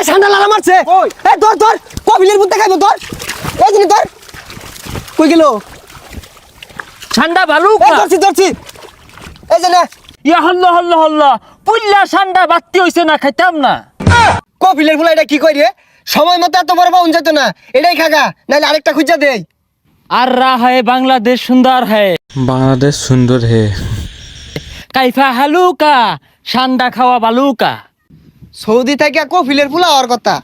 এই ঠান্ডা লালা মারছে। কই? এই ধর ধর কবিলের বুদ্ধে খাইবো ধর। এই জিনিস ধর। কই গেল? ঠান্ডা এই বালুকা ধরছি ধরছি। এই যে না। ইয়া হল্ল হল্ল হল্ল। পুল্লা ঠান্ডা বাত্তি হইছে না খাইতাম না। কপিলের ফুলা এটা কি কই রে? সময় মতো এত বড় পাউন যেত না। এটাই খাগা নাহলে আরেকটা খুঁজা দেই। আর রা হ্যায় বাংলাদেশ সুন্দর হ্যায় বাংলাদেশ সুন্দর হে। কাইফা হালুকা ঠান্ডা খাওয়া বালুকা। সৌদি থেকে কপিলের ফুলা হওয়ার কথা।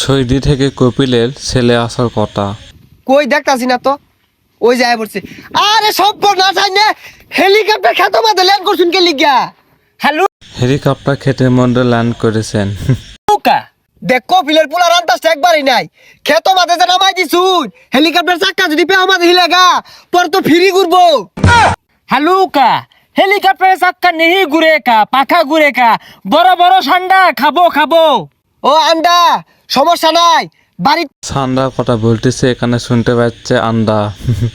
সৌদি থেকে কপিলের ছেলে আসার কথা। কই দেখতাছি না তো? ওই যায় পড়ছে আরে সব না চাই না হেলিকপ্টার খেতো মাঝে ল্যান্ড করছুন কে লিগা হ্যালো হেলিকপ্টার খেতে মধ্যে ল্যান্ড করেছেন। লুকা দেখ কপিলের ফুলা রান্তাসটা একবারই নাই। খেতো মাঝে যে নামাই দিছুন হেলিকপ্টার চাক্কা যদি পেও মাঝে হিলেগা পর তো ফিরি ঘুরবো। হালুকা হেলিকপ্টারে চাক্কা নেহি ঘুরে কা পাখা ঘুরে কা বড় বড় ঠান্ডা খাব খাব। ও আন্ডা সমস্যা নাই বাড়ি ঠান্ডার কথা বলতেছে এখানে শুনতে পাচ্ছে আন্দা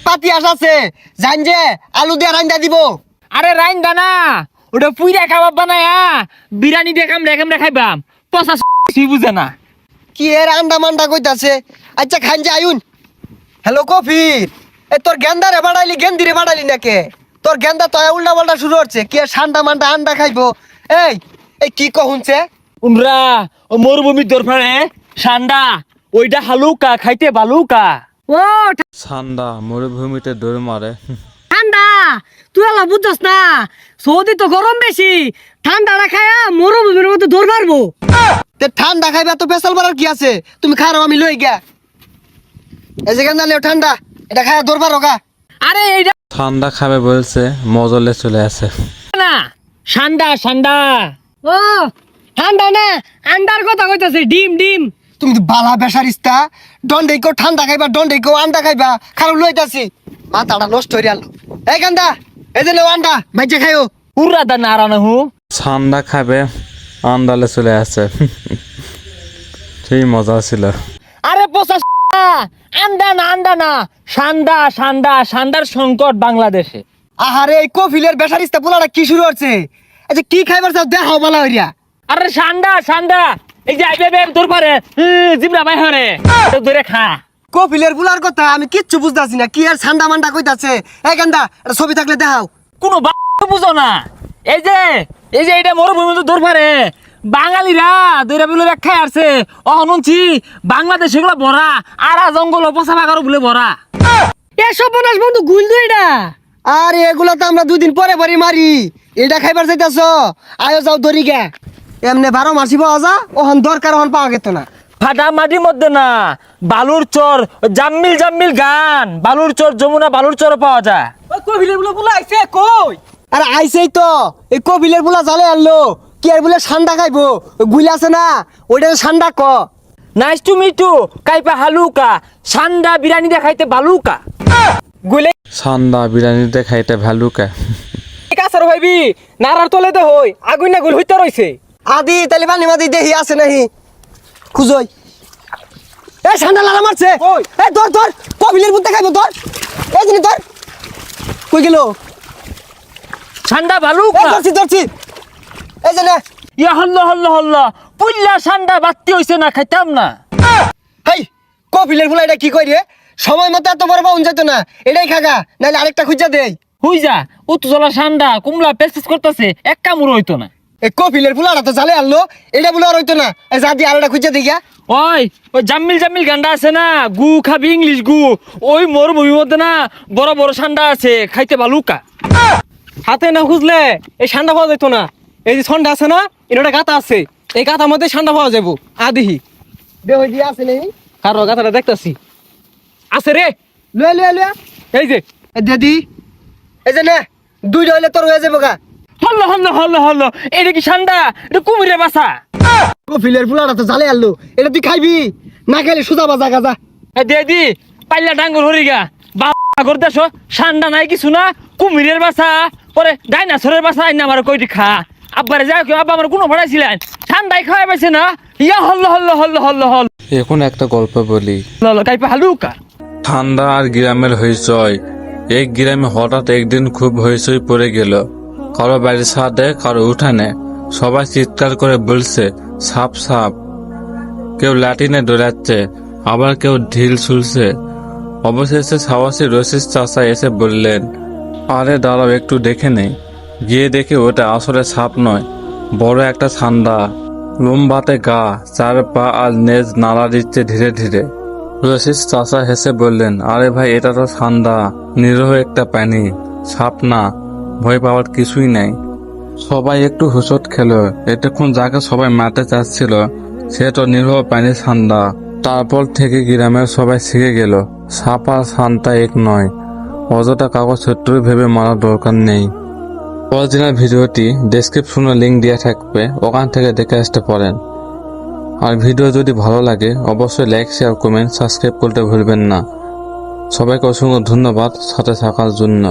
পাতি আস আছে জান যে আলু দিয়ে রান্দা দিব। আরে রাইন দানা ওটা পুইরা খাবার বানায়া বিরিয়ানি দেখাম রেখাম রেখাইবাম পচা সি বুঝে না। কি এর আন্ডা মান্ডা কইতাছে? আচ্ছা খান যে আয়ুন হ্যালো কফির এ তোর গেন্দা রে বাড়াইলি গেন্দি রে বাড়াইলি নাকে? তোর গেন্দা তো উল্টা পাল্টা শুরু হচ্ছে। কি সান্ডা মান্ডা আন্ডা খাইবো? এই এই কি কহুনছে উনরা ও মরুভূমির দরফারে ঠান্ডা ওইটা হালুকা খাইতে বালুকা। ও ঠান্ডা মরুভূমিতে দৌড় মারে ঠান্ডা তুই আলা বুঝছস না? সৌদি তো গরম বেশি। ঠান্ডাটা খায়া মরুভূমির মধ্যে দৌড় মারবো। তে ঠান্ডা খাইবে তো পেশাল বাড়ার কি আছে? তুমি খারাপ আমি লই গিয়া। এই যে গেন্দা লেও ঠান্ডা। এটা খায়া দরবার রোগা আরে এইটা ঠান্ডা খাবে বলছে মজলে চলে আসে। না। ঠান্ডা ঠান্ডা। ও ঠান্ডা না আন্ডার কথা কইতাছে ডিম ডিম। তুমি তো বালা বেসারিস্তা। দণ্ডে কেউ ঠান্ডা খাইবা দণ্ডে কেউ আন্ডা খাইবা খারাপ লইতাছি। মাথাটা নষ্ট হয়ে গেল। এই গান্দা এই যে লেও আন্ডা মাইজে খাইও। উর্রা দা নারানা হু। ঠান্ডা খাবে আন্দালে চলে আসে। সেই মজা ছিল। আরে পোষা আন্ডা না আন্ডা না সান্ডা সান্ডা সান্ডার সংকট বাংলাদেশে। আহারে এই কফিলের বেসারিস্তা পোলাটা কি শুরু হচ্ছে আচ্ছা কি খাইবার চাও দেখাও বালা হইয়া। আরে সান্ডা সান্ডা এই যে আইবে বে তোর পারে। জিবরা বাই হরে। তো ধরে খা। কফিলের পোলার কথা আমি কিচ্ছু বুঝতাছি না। কি আর ঠান্ডা মান্ডা কইতাছে? এই গান্দা ছবি থাকলে দেখাও। কোনো বুঝো না। এই যে এই যে এটা মরুভূমি তো দূর পারে। বাঙালিরা দৈরা বলে খাই আসছে অহনুনছি বাংলাদেশ এগুলো ভরা আর জঙ্গল পচা বাগারও বলে ভরা। এসব বনাস বন্ধু গুল দুই না আর এগুলো তো আমরা দুদিন পরে পরে মারি। এটা খাইবার চাইতাছ আয়ো যাও দরি গে। এমনি বারো মাসি পাওয়া যা ওহন দরকার ওহন পাওয়া গেত না। ফাটা মাটির মধ্যে না বালুর চর জাম্মিল জাম্মিল গান বালুর চর যমুনা বালুর চর পাওয়া যায়। আর আইসেই তো এই কপিলের বুলা জালে আনলো। কি আর বলে ঠান্ডা খাইবো? ওই আছে না ওইটা ঠান্ডা ক? নাইস টু মিট টু কাইপা হালুকা। সান্ডা বিরিয়ানি দেখাইতে বালুকা গুলে ঠান্ডা বিরিয়ানিতে খাইতে ভালুকে। কাছার ভাইবি নারার তলে দে হই আগুন না গুল হইতে রইছে। আদি তাহলে পানি মাদি দেহি আছে নাহি। খুঁজই। এ ঠান্ডা লালা মারছে? এ ধর ধর কপিলের বুদ্ধে খাইবো ধর। এই জিনিস ধর। কই গেল? সান্ডা এ বালুকা ধরছি ধরছি। এই যে না। ইয়া হল্ল হল্ল হল্ল। পুল্লা সান্ডা বাত্তি হইছে না খাইতাম না। হাই কপিলের ফুলা এটা কি কই রে? সময় মতো এত বড় পাউন যেত না। এটাই খাগা নাহলে আরেকটা খুঁজা দেই। হুই যা উত্তজলা সান্ডা কুমলা পেস পেস করতেছে এক কামড় হইতো না। এই কপিলের ফুলাটা তো জালে আনলো এটা বলে আর হইতো না। যা দিয়ে আরেকটা খুঁজা দিই গা। ওই ওই জাম্মিল জাম্মিল গান্ডা আছে না? গু খাবি ইংলিশ গু। ওই মরুভূমির মধ্যে না বড় বড় সান্ডা আছে খাইতে বালুকা। হাতে না খুঁজলে এই ঠান্ডা পাওয়া যেত না। এই যে ঠান্ডা আছে না এটা গাতা আছে এই গাতার মধ্যে ঠান্ডা পাওয়া যাব আদিহি দেহ। দিয়ে আছে নেই। কারও গাতাটা দেখতাছি। আছে রে। লয়ে লয়ে লয়ে। এই যে। দিদি এই যে না দুইটা হইলে তোর হয়ে যাব গা। হল্ল হল্ল হল্ল হল্ল। এটা কি সান্ডা এটা কুমিরে বাসা। কপিলের ফুলাটা তো জালে আনলো। এটা তুই খাইবি? না খাইলে সুজা বাজা গাজা এ দে দি। পাইলা ডাঙ্গর হরিগা সান্ডা নাই কিছু না। কুমিরের বাসা। পরে ডাইনাসরের বাসা। আইনা আমার কইটি খা। আব্বারে যাও কেউ আব্বা আমার কোনো ভাড়াইছিলেন ঠান্ডায় খাওয়াই পাইছে না? ইয়া হল্ল হল্ল হল্ল হল্ল হল্ল। এখন একটা গল্প বলি। হল্ল কাইপা হালুকা। ঠান্ডা আর গ্রামের হইচই। এক গ্রামে হঠাৎ একদিন খুব হইচই পড়ে গেল। কারও বাড়ির ছাদে কারও উঠানে। সবাই চিৎকার করে বলছে সাপ সাপ। কেউ লাটিনে দৌড়াচ্ছে আবার কেউ ঢিল ছুলছে অবশেষে সাহসী রশিদ চাচা এসে বললেন আরে দাঁড়াও একটু দেখে নেই। গিয়ে দেখে ওটা আসলে সাপ নয়, বড় একটা ঠান্ডা লম্বাতে গা চার পা আর নেজ নাড়া দিচ্ছে ধীরে ধীরে। রশিদ চাচা হেসে বললেন, আরে ভাই, এটা তো ঠান্ডা নিরহ একটা প্রাণী, সাপ না, ভয় পাওয়ার কিছুই নাই। সবাই একটু হুসট খেল, এতক্ষণ যাকে সবাই মারতে চাচ্ছিল, সে তো নিরহ প্রাণী ঠান্ডা তারপর থেকে গ্রামের সবাই শিখে গেল, সাপ আর শান্তা এক নয়। অযথা কাগজ শত্রু ভেবে মারার দরকার নেই। অরিজিনাল ভিডিওটি ডেসক্রিপশনে লিঙ্ক দেওয়া থাকবে, ওখান থেকে দেখে আসতে পারেন। আর ভিডিও যদি ভালো লাগে, অবশ্যই লাইক শেয়ার কমেন্ট সাবস্ক্রাইব করতে ভুলবেন না। সবাইকে অসংখ্য ধন্যবাদ সাথে থাকার জন্য।